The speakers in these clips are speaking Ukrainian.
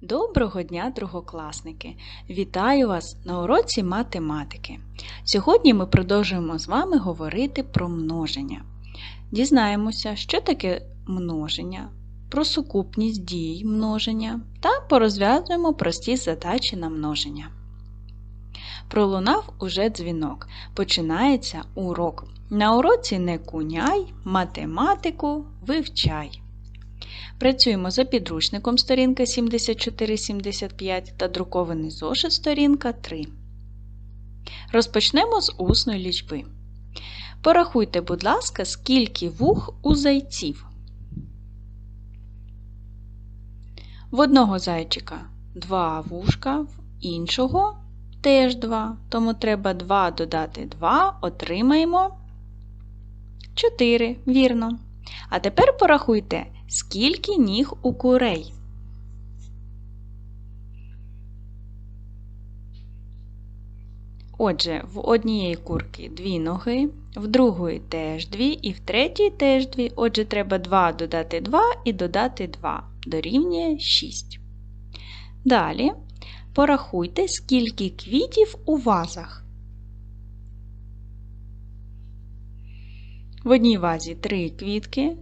Доброго дня, другокласники! Вітаю вас на уроці математики. Сьогодні ми продовжуємо з вами говорити про множення. Дізнаємося, що таке множення, про сукупність дій множення та порозв'язуємо прості задачі на множення. Пролунав уже дзвінок. Починається урок. На уроці не куняй, математику вивчай. Працюємо за підручником сторінка 74-75 та друкований зошит сторінка 3. Розпочнемо з усної лічби. Порахуйте, будь ласка, скільки вух у зайців. В одного зайчика два вушка, в іншого теж два. Тому треба 2 додати 2, отримаємо 4. Вірно. А тепер порахуйте, скільки ніг у курей. Отже, в однієї курки дві ноги, в другої теж дві, і в третій теж дві. Отже, треба 2 додати 2 і додати 2 дорівнює 6. Далі порахуйте, скільки квітів у вазах. В одній вазі 3 квітки,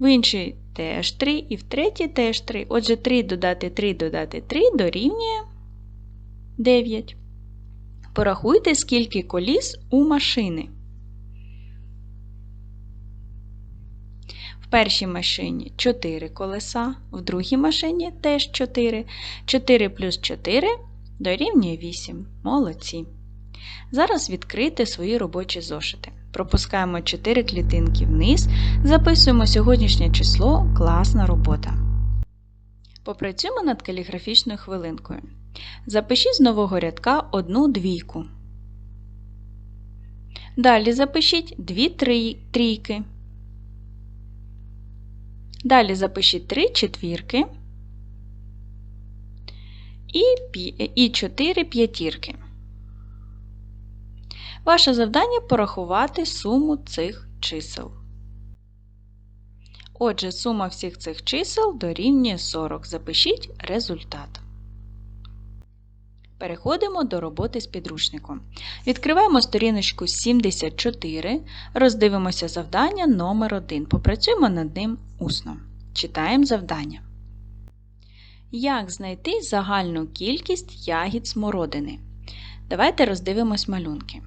в іншій теж 3 і в третій теж 3. Отже, 3 додати 3 додати 3 дорівнює 9. Порахуйте, скільки коліс у машини. В першій машині 4 колеса, в другій машині теж 4. 4 плюс 4 дорівнює 8. Молодці. Зараз відкрийте свої робочі зошити. Пропускаємо 4 клітинки вниз, записуємо сьогоднішнє число класна робота. Попрацюємо над каліграфічною хвилинкою. Запишіть з нового рядка одну двійку. Далі запишіть дві трійки. Далі запишіть три четвірки і 4 п'ятірки. Ваше завдання порахувати суму цих чисел. Отже, сума всіх цих чисел дорівнює 40. Запишіть результат. Переходимо до роботи з підручником. Відкриваємо сторіночку 74, роздивимося завдання номер 1 Попрацюємо над ним усно. Читаємо завдання. Як знайти загальну кількість ягід смородини? Давайте роздивимось малюнки.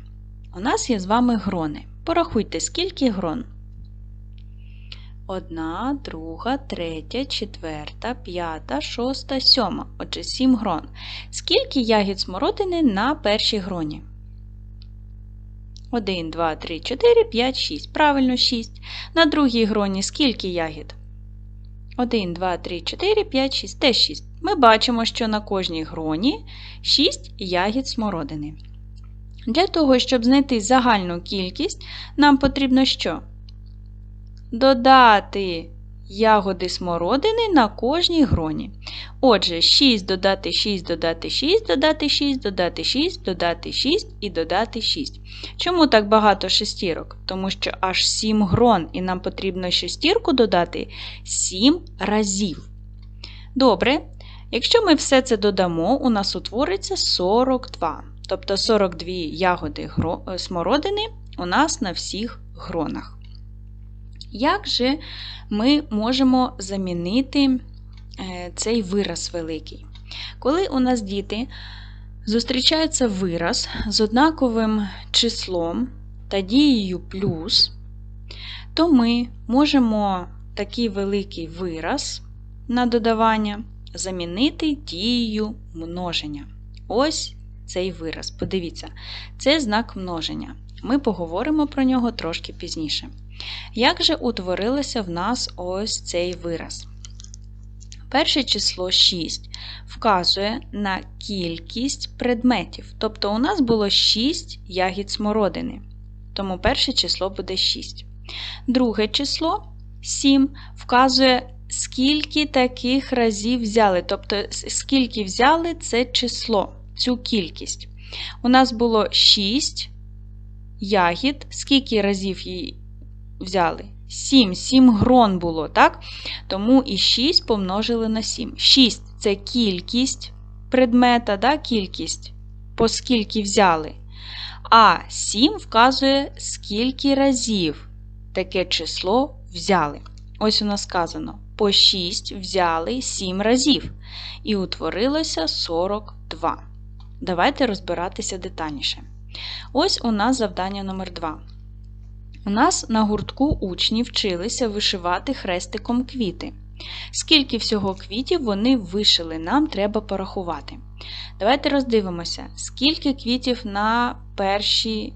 У нас є з вами грони. Порахуйте, скільки грон. Одна, друга, третя, четверта, п'ята, шоста, сьома. Отже, сім грон. Скільки ягід смородини на першій гроні? 1, 2, 3, 4, 5, 6. Правильно, 6. На другій гроні скільки ягід? 1, 2, 3, 4, 5, 6. Теж 6. Ми бачимо, що на кожній гроні 6 ягід смородини. Для того, щоб знайти загальну кількість, нам потрібно що? Додати ягоди смородини на кожній гроні. Отже, 6 додати 6, додати 6, додати 6, додати 6, додати 6 і додати 6. Чому так багато шестірок? Тому що аж 7 грон, і нам потрібно шестірку додати 7 разів. Добре, якщо ми все це додамо, у нас утвориться 42. Тобто 42 ягоди смородини у нас на всіх гронах. Як же ми можемо замінити цей вираз великий? Коли у нас діти зустрічається вираз з однаковим числом та дією плюс, то ми можемо такий великий вираз на додавання замінити дією множення. Ось цей вираз. Подивіться, це знак множення. Ми поговоримо про нього трошки пізніше. Як же утворилося в нас ось цей вираз? Перше число 6 вказує на кількість предметів. Тобто у нас було 6 ягід смородини. Тому перше число буде 6. Друге число 7 вказує, скільки таких разів взяли. Тобто, скільки взяли це число, цю кількість. У нас було 6 ягід, скільки разів її взяли? 7, 7 грон було, так? Тому і 6 помножили на 7. 6 це кількість предмета, да, кількість, по скільки взяли. А 7 вказує, скільки разів таке число взяли. Ось у нас сказано: по 6 взяли 7 разів. І утворилося 42. Давайте розбиратися детальніше. Ось у нас завдання номер 2. У нас на гуртку учні вчилися вишивати хрестиком квіти. Скільки всього квітів вони вишили, нам треба порахувати. Давайте роздивимося, скільки квітів на першій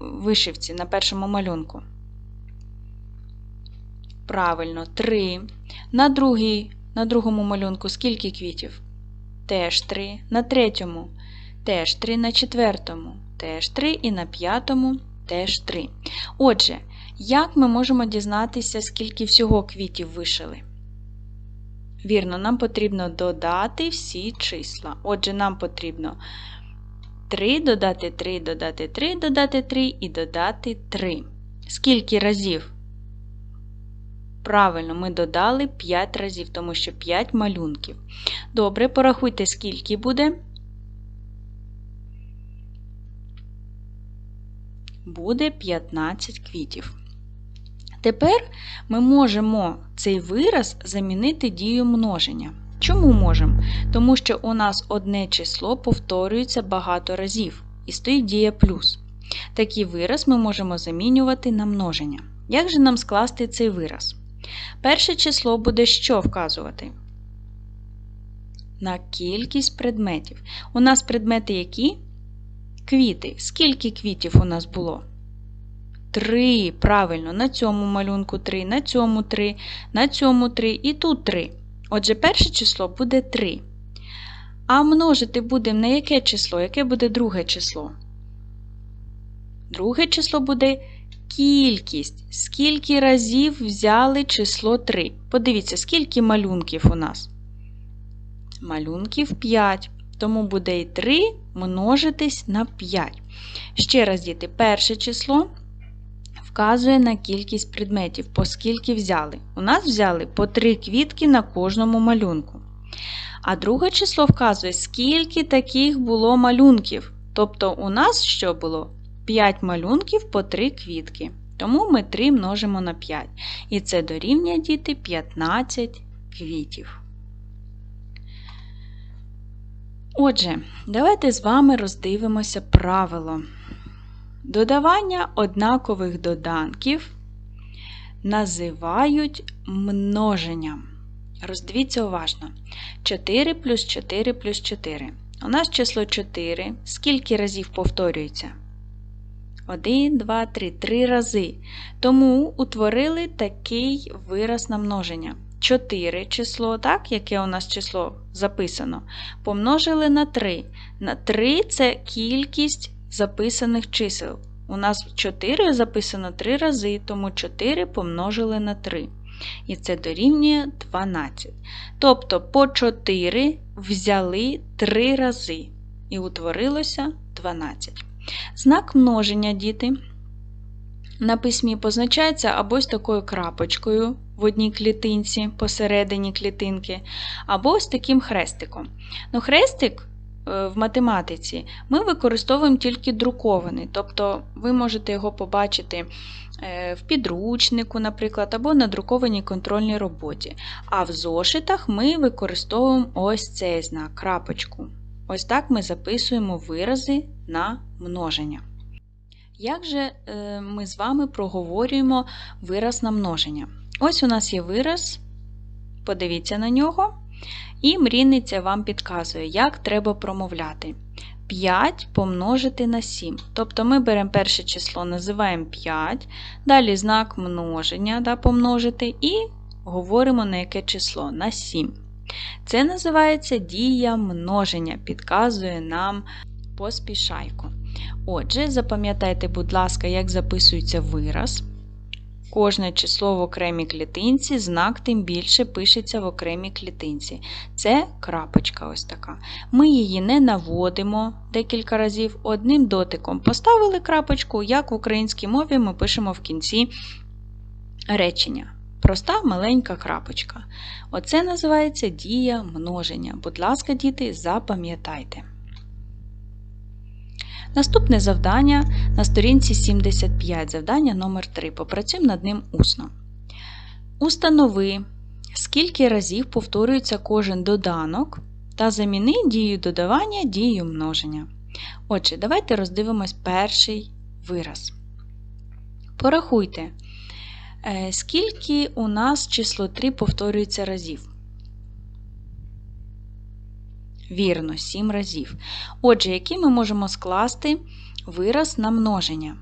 вишивці, на першому малюнку. Правильно, 3. На другій, на другому малюнку скільки квітів? Теж 3. На третьому теж 3, на четвертому теж 3 і на п'ятому теж 3. Отже, як ми можемо дізнатися, скільки всього квітів вишили? Вірно, нам потрібно додати всі числа. Отже, нам потрібно 3 додати 3, додати 3, додати 3 і додати 3. Скільки разів? Правильно, ми додали 5 разів, тому що 5 малюнків. Добре, порахуйте, скільки буде. Буде 15 квітів. Тепер ми можемо цей вираз замінити дією множення. Чому можемо? Тому що у нас одне число повторюється багато разів і стоїть дія плюс. Такий вираз ми можемо замінювати на множення. Як же нам скласти цей вираз? Перше число буде що вказувати? На кількість предметів. У нас предмети які? Квіти. Скільки квітів у нас було? Три. Правильно, на цьому малюнку 3, на цьому 3, на цьому 3 і тут 3. Отже, перше число буде 3. А множити будемо на яке число? Яке буде друге число? Друге число буде кількість. Скільки разів взяли число 3? Подивіться, скільки малюнків у нас? Малюнків 5. Тому буде і 3 множитись на 5. Ще раз, діти, перше число вказує на кількість предметів, по скільки взяли. У нас взяли по 3 квітки на кожному малюнку. А друге число вказує, скільки таких було малюнків. Тобто у нас що було? 5 малюнків по 3 квітки. Тому ми 3 множимо на 5. І це дорівнює діти 15 квітів. Отже, давайте з вами роздивимося правило. Додавання однакових доданків називають множенням. Роздивіться уважно. 4 плюс 4 плюс 4. У нас число 4. Скільки разів повторюється? 1, 2, 3, 3 рази. Тому утворили такий вираз на множення. 4 число, так, яке у нас число записано, помножили на 3. На 3 це кількість записаних чисел. У нас 4 записано 3 рази, тому 4 помножили на 3. І це дорівнює 12. Тобто по 4 взяли 3 рази. І утворилося 12. Знак множення діти на письмі позначається або ось такою крапочкою в одній клітинці посередині клітинки, або ось таким хрестиком. Ну, Хрестик е, в математиці ми використовуємо тільки друкований, тобто ви можете його побачити е, в підручнику, наприклад, або на друкованій контрольній роботі. А в зошитах ми використовуємо ось цей знак крапочку. Ось так ми записуємо вирази на множення. Як же е, ми з вами проговорюємо вираз на множення? Ось у нас є вираз, подивіться на нього, і мрійниця вам підказує, як треба промовляти. 5 помножити на 7. Тобто ми беремо перше число, називаємо 5, далі знак множення да, помножити, і говоримо на яке число на 7. Це називається дія множення, підказує нам поспішайко. Отже, запам'ятайте, будь ласка, як записується вираз. Кожне число в окремій клітинці, знак тим більше пишеться в окремій клітинці. Це крапочка ось така. Ми її не наводимо декілька разів, одним дотиком поставили крапочку, як в українській мові ми пишемо в кінці речення. Проста маленька крапочка. Оце називається дія множення. Будь ласка, діти, запам'ятайте. Наступне завдання на сторінці 75, завдання номер 3 Попрацюємо над ним усно. Установи, скільки разів повторюється кожен доданок та заміни дію додавання дією множення. Отже, давайте роздивимось перший вираз. Порахуйте, скільки у нас число 3 повторюється разів. Вірно, 7 разів. Отже, який ми можемо скласти вираз на множення?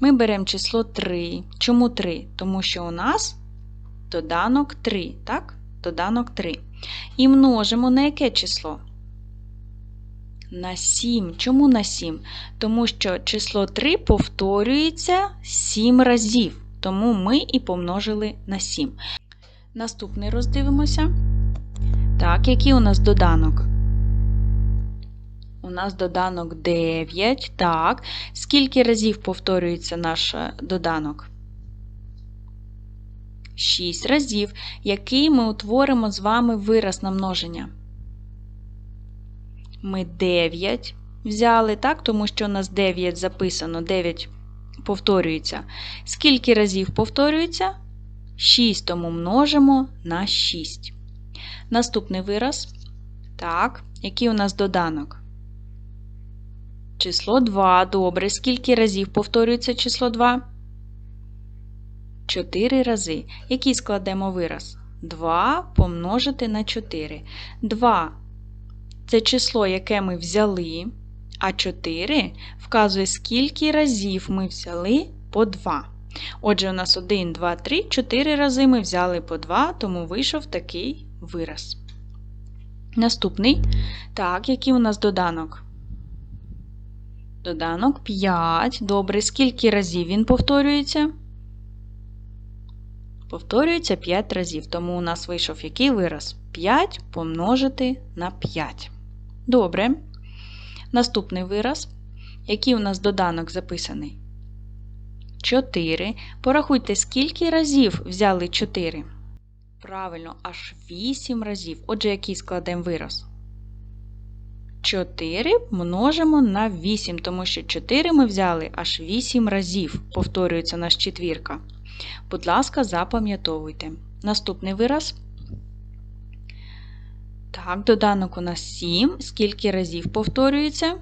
Ми беремо число 3. Чому 3? Тому що у нас доданок 3, так? Доданок 3. І множимо на яке число? На 7. Чому на 7? Тому що число 3 повторюється 7 разів. Тому ми і помножили на 7. Наступний роздивимося. Так, який у нас доданок? У нас доданок 9. Так. Скільки разів повторюється наш е, доданок? 6 разів. Який ми утворимо з вами вираз на множення? Ми 9 взяли, так? Тому що у нас 9 записано, 9 повторюється. Скільки разів повторюється? 6, тому множимо на 6. Наступний вираз. Так, який у нас доданок? Число 2. Добре. Скільки разів повторюється число 2? 4 рази. Який складемо вираз? 2 помножити на 4. 2 це число, яке ми взяли, а 4 вказує, скільки разів ми взяли по 2. Отже, у нас 1, 2, 3, 4 рази ми взяли по 2, тому вийшов такий вираз. Наступний. Так, який у нас доданок? Доданок 5. Добре, скільки разів він повторюється? Повторюється 5 разів. Тому у нас вийшов який вираз? 5 помножити на 5. Добре. Наступний вираз. Який у нас доданок записаний? 4. Порахуйте, скільки разів взяли 4. Правильно, аж 8 разів. Отже, який складемо вираз? 4 множимо на 8, тому що 4 ми взяли аж 8 разів. Повторюється наш четвірка. Будь ласка, запам'ятовуйте. Наступний вираз. Так, доданок у нас 7. Скільки разів повторюється?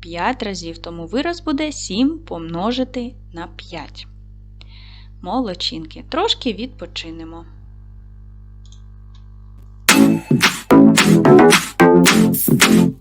5 разів, тому вираз буде 7 помножити на 5. Молочинки. Трошки відпочинемо. Ну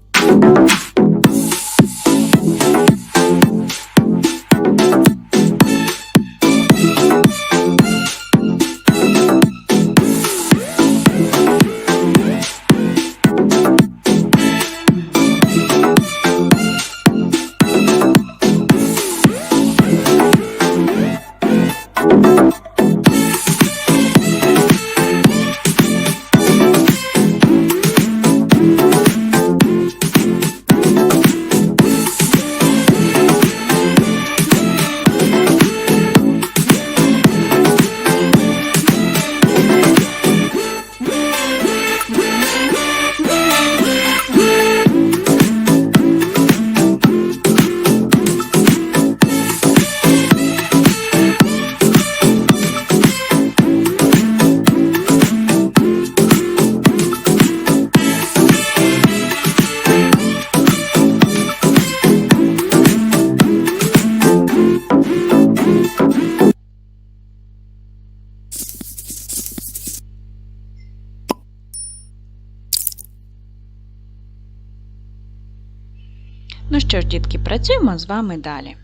що ж, дітки, працюємо з вами далі.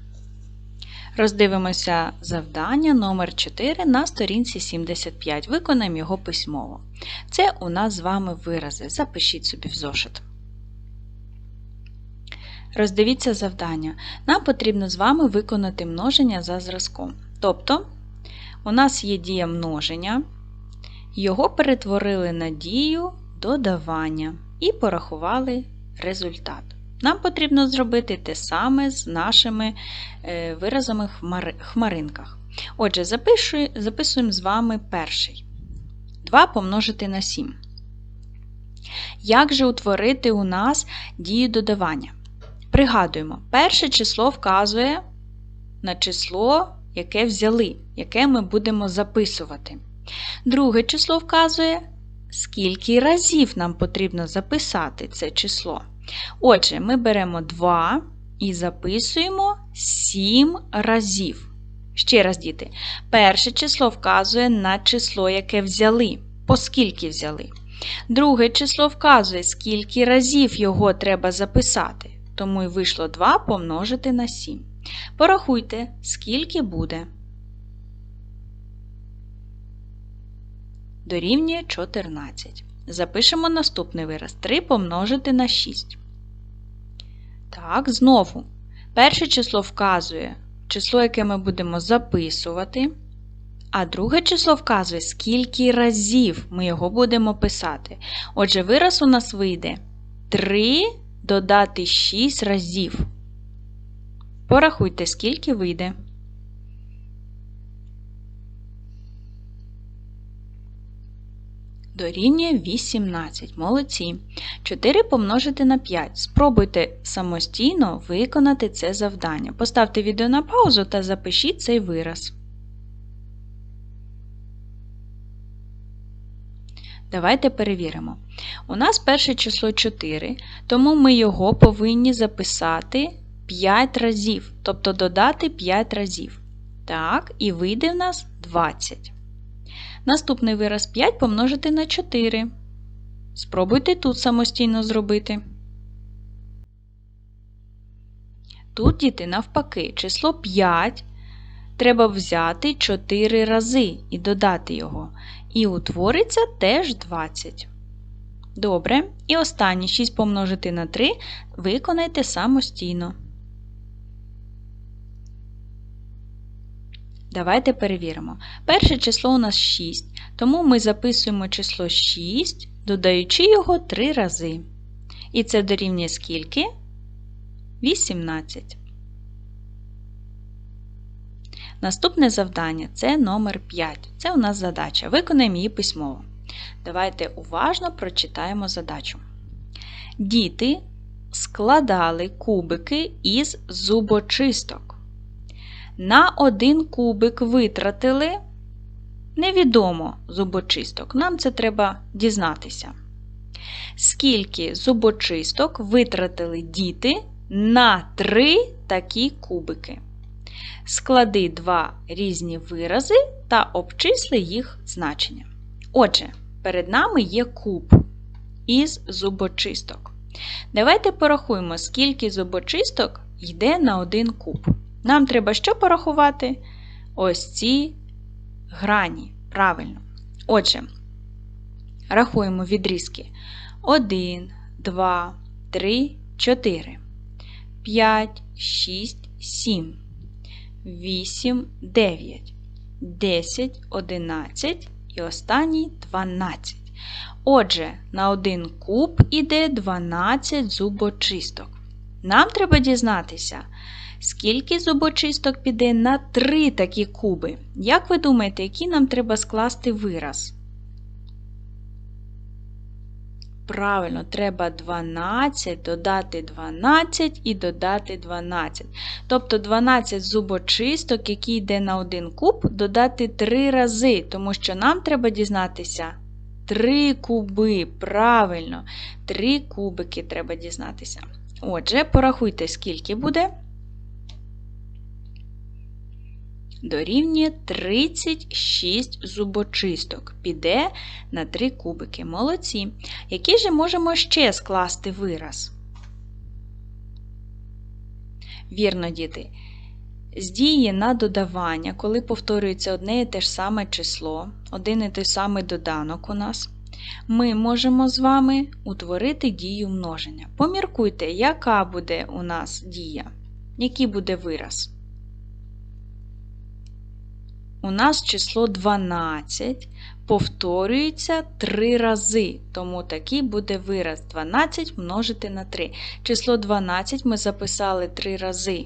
Роздивимося завдання номер 4 на сторінці 75. Виконаємо його письмово. Це у нас з вами вирази. Запишіть собі в зошит. Роздивіться завдання. Нам потрібно з вами виконати множення за зразком. Тобто, у нас є дія множення, його перетворили на дію додавання і порахували результат. Нам потрібно зробити те саме з нашими е, виразами в хмаринках. Отже, записуємо з вами перший. 2 помножити на 7. Як же утворити у нас дію додавання? Пригадуємо, перше число вказує на число, яке взяли, яке ми будемо записувати. Друге число вказує, скільки разів нам потрібно записати це число. Отже, ми беремо 2 і записуємо 7 разів. Ще раз, діти, перше число вказує на число, яке взяли, поскільки взяли. Друге число вказує, скільки разів його треба записати. Тому і вийшло 2 помножити на 7. Порахуйте, скільки буде. Дорівнює 14. Запишемо наступний вираз 3 помножити на 6. Так, знову. Перше число вказує число, яке ми будемо записувати. А друге число вказує, скільки разів ми його будемо писати. Отже, вираз у нас вийде 3 додати 6 разів. Порахуйте, скільки вийде. Дорівнює 18. Молодці. 4 помножити на 5. Спробуйте самостійно виконати це завдання. Поставте відео на паузу та запишіть цей вираз. Давайте перевіримо. У нас перше число 4, тому ми його повинні записати 5 разів, тобто додати 5 разів. Так, і вийде в нас 20. Наступний вираз 5 помножити на 4. Спробуйте тут самостійно зробити. Тут, діти, навпаки, число 5 треба взяти 4 рази і додати його. І утвориться теж 20. Добре. І останнє 6 помножити на 3 виконайте самостійно. Давайте перевіримо. Перше число у нас 6, тому ми записуємо число 6, додаючи його 3 рази. І це дорівнює скільки? 18. Наступне завдання це номер 5. Це у нас задача. Виконаємо її письмово. Давайте уважно прочитаємо задачу. Діти складали кубики із зубочисток. На один кубик витратили невідомо зубочисток. Нам це треба дізнатися. Скільки зубочисток витратили діти на три такі кубики? Склади два різні вирази та обчисли їх значення. Отже, перед нами є куб із зубочисток. Давайте порахуємо, скільки зубочисток йде на один куб. Нам треба що порахувати? Ось ці грані. Правильно. Отже, рахуємо відрізки 1, 2, 3, 4, 5, 6, 7, 8, 9, 10, 11 і останній 12. Отже, на один куб іде 12 зубочисток. Нам треба дізнатися, Скільки зубочисток піде на три такі куби? Як ви думаєте, який нам треба скласти вираз? Правильно, треба 12 додати 12 і додати 12. Тобто 12 зубочисток, які йде на один куб, додати 3 рази, тому що нам треба дізнатися 3 куби. Правильно, 3 кубики треба дізнатися. Отже, порахуйте, скільки буде. дорівнює 36 зубочисток. Піде на 3 кубики. Молодці. Який же можемо ще скласти вираз? Вірно, діти. З дії на додавання, коли повторюється одне і те ж саме число, один і той самий доданок у нас, ми можемо з вами утворити дію множення. Поміркуйте, яка буде у нас дія, який буде вираз у нас число 12 повторюється 3 рази, тому такий буде вираз 12 множити на 3. Число 12 ми записали 3 рази.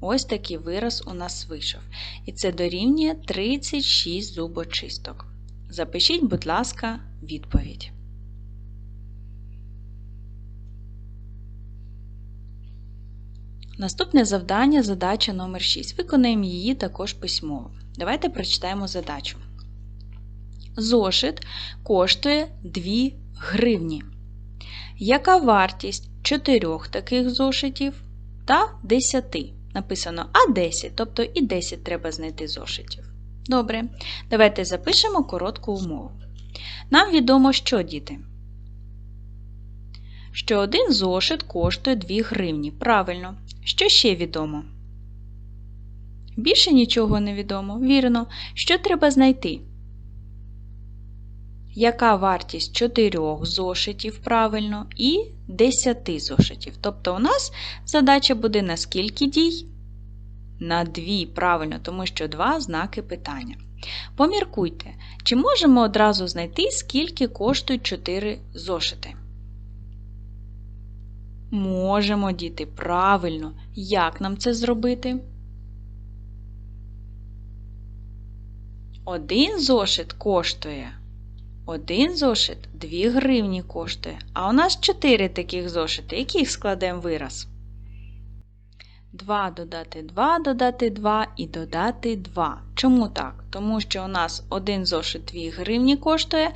Ось такий вираз у нас вийшов. І це дорівнює 36 зубочисток. Запишіть, будь ласка, відповідь. Наступне завдання задача номер 6. Виконаємо її також письмово. Давайте прочитаємо задачу. Зошит коштує 2 гривні. Яка вартість 4 таких зошитів та 10? Написано А10, тобто і 10 треба знайти зошитів. Добре, давайте запишемо коротку умову. Нам відомо, що діти? Що один зошит коштує 2 гривні. Правильно. Що ще відомо? Більше нічого не відомо. Вірно. Що треба знайти? Яка вартість 4 зошитів правильно і 10 зошитів? Тобто у нас задача буде на скільки дій? На 2, правильно, тому що 2 знаки питання. Поміркуйте, чи можемо одразу знайти, скільки коштують 4 зошити? Можемо, діти, правильно. Як нам це зробити? Один зошит коштує. Один зошит 2 гривні коштує. А у нас 4 таких зошити. Яких складемо вираз? 2 додати 2, додати 2 і додати 2. Чому так? Тому що у нас один зошит 2 гривні коштує,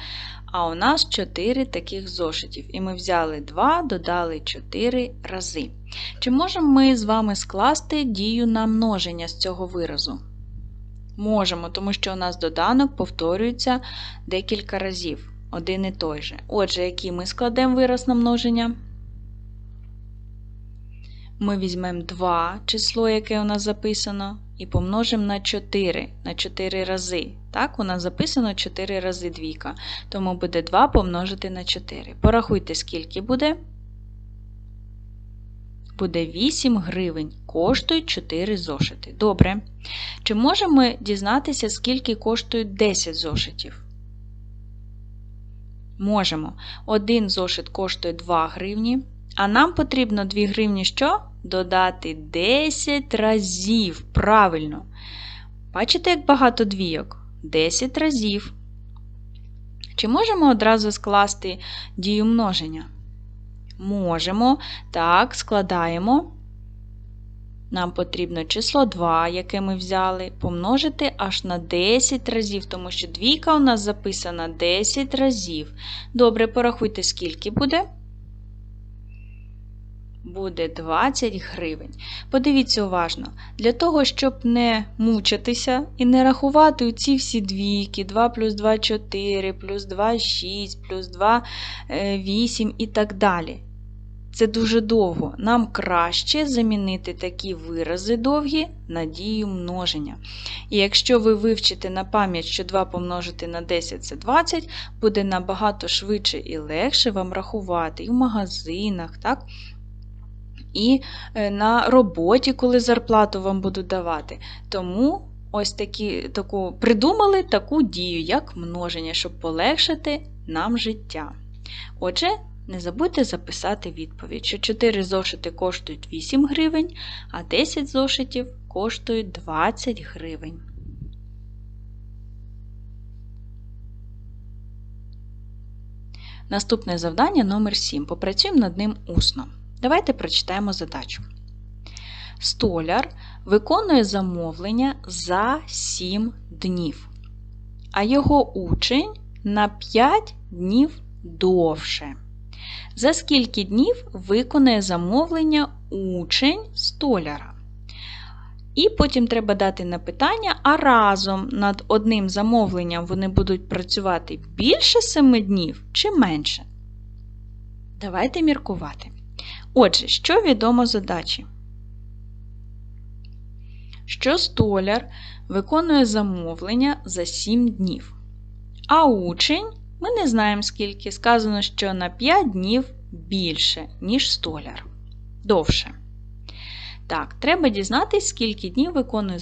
а у нас 4 таких зошитів. І ми взяли 2, додали 4 рази. Чи можемо ми з вами скласти дію на множення з цього виразу? Можемо, тому що у нас доданок повторюється декілька разів. Один і той же. Отже, який ми складемо вираз на множення? Ми візьмемо 2 число, яке у нас записано, і помножимо на 4 на 4 рази. Так, у нас записано 4 рази двійка. Тому буде 2 помножити на 4. Порахуйте, скільки буде. Буде 8 гривень. Коштують 4 зошити. Добре. Чи можемо ми дізнатися, скільки коштують 10 зошитів? Можемо. Один зошит коштує 2 гривні. А нам потрібно 2 гривні що? Додати 10 разів. Правильно. Бачите, як багато двійок? 10 разів. Чи можемо одразу скласти дію множення? Можемо. Так, складаємо. Нам потрібно число 2, яке ми взяли, помножити аж на 10 разів, тому що двійка у нас записана 10 разів. Добре, порахуйте, скільки буде буде 20 гривень. Подивіться уважно, для того, щоб не мучитися і не рахувати ці всі двійки, 2 плюс 2 4, плюс 2 6, плюс 2 8 і так далі. Це дуже довго. Нам краще замінити такі вирази довгі на дію множення. І якщо ви вивчите на пам'ять, що 2 помножити на 10 це 20, буде набагато швидше і легше вам рахувати і в магазинах, так? І е, на роботі, коли зарплату вам будуть давати. Тому ось такі, таку, придумали таку дію, як множення, щоб полегшити нам життя. Отже, не забудьте записати відповідь, що 4 зошити коштують 8 гривень, а 10 зошитів коштують 20 гривень. Наступне завдання номер 7. Попрацюємо над ним усно. Давайте прочитаємо задачу. Столяр виконує замовлення за 7 днів, а його учень на 5 днів довше. За скільки днів виконує замовлення учень столяра? І потім треба дати на питання, а разом над одним замовленням вони будуть працювати більше 7 днів чи менше? Давайте міркувати. Отже, що відомо задачі? Що столяр виконує замовлення за 7 днів. А учень ми не знаємо скільки. Сказано, що на 5 днів більше, ніж столяр. Довше. Так, треба дізнатися, скільки днів виконує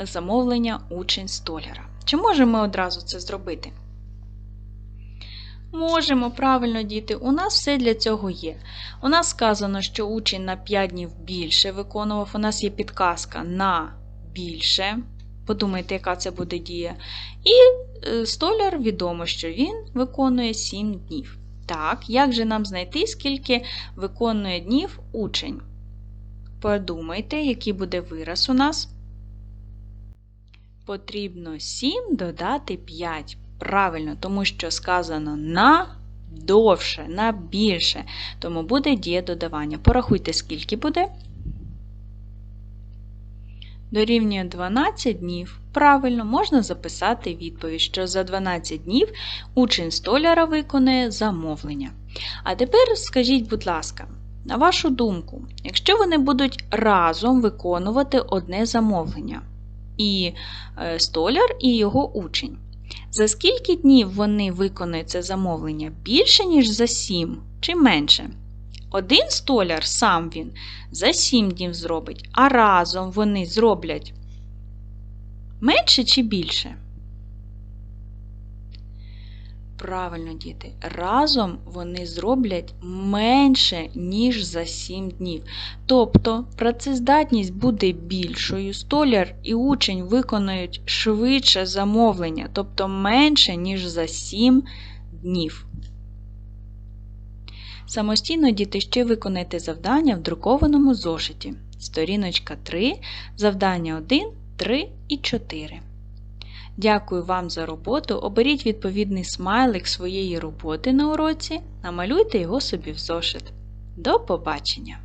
замовлення учень столяра. Чи можемо ми одразу це зробити? Можемо, правильно, діти, у нас все для цього є. У нас сказано, що учень на 5 днів більше виконував. У нас є підказка на більше. Подумайте, яка це буде дія. І е, столяр відомо, що він виконує 7 днів. Так, як же нам знайти, скільки виконує днів учень? Подумайте, який буде вираз у нас. Потрібно 7 додати 5. Правильно, тому що сказано на довше, на більше. Тому буде дія додавання. Порахуйте, скільки буде. Дорівнює 12 днів. Правильно, можна записати відповідь, що за 12 днів учень столяра виконує замовлення. А тепер скажіть, будь ласка, на вашу думку, якщо вони будуть разом виконувати одне замовлення, і е, столяр, і його учень, за скільки днів вони виконують це замовлення? Більше, ніж за 7 чи менше? Один столяр сам він за 7 днів зробить, а разом вони зроблять менше чи більше? Правильно, діти, разом вони зроблять менше, ніж за 7 днів. Тобто працездатність буде більшою, столяр і учень виконують швидше замовлення, тобто менше, ніж за 7 днів. Самостійно діти ще виконайте завдання в друкованому зошиті. Сторіночка 3, завдання 1, 3 і 4. Дякую вам за роботу. Оберіть відповідний смайлик своєї роботи на уроці, намалюйте його собі в зошит. До побачення!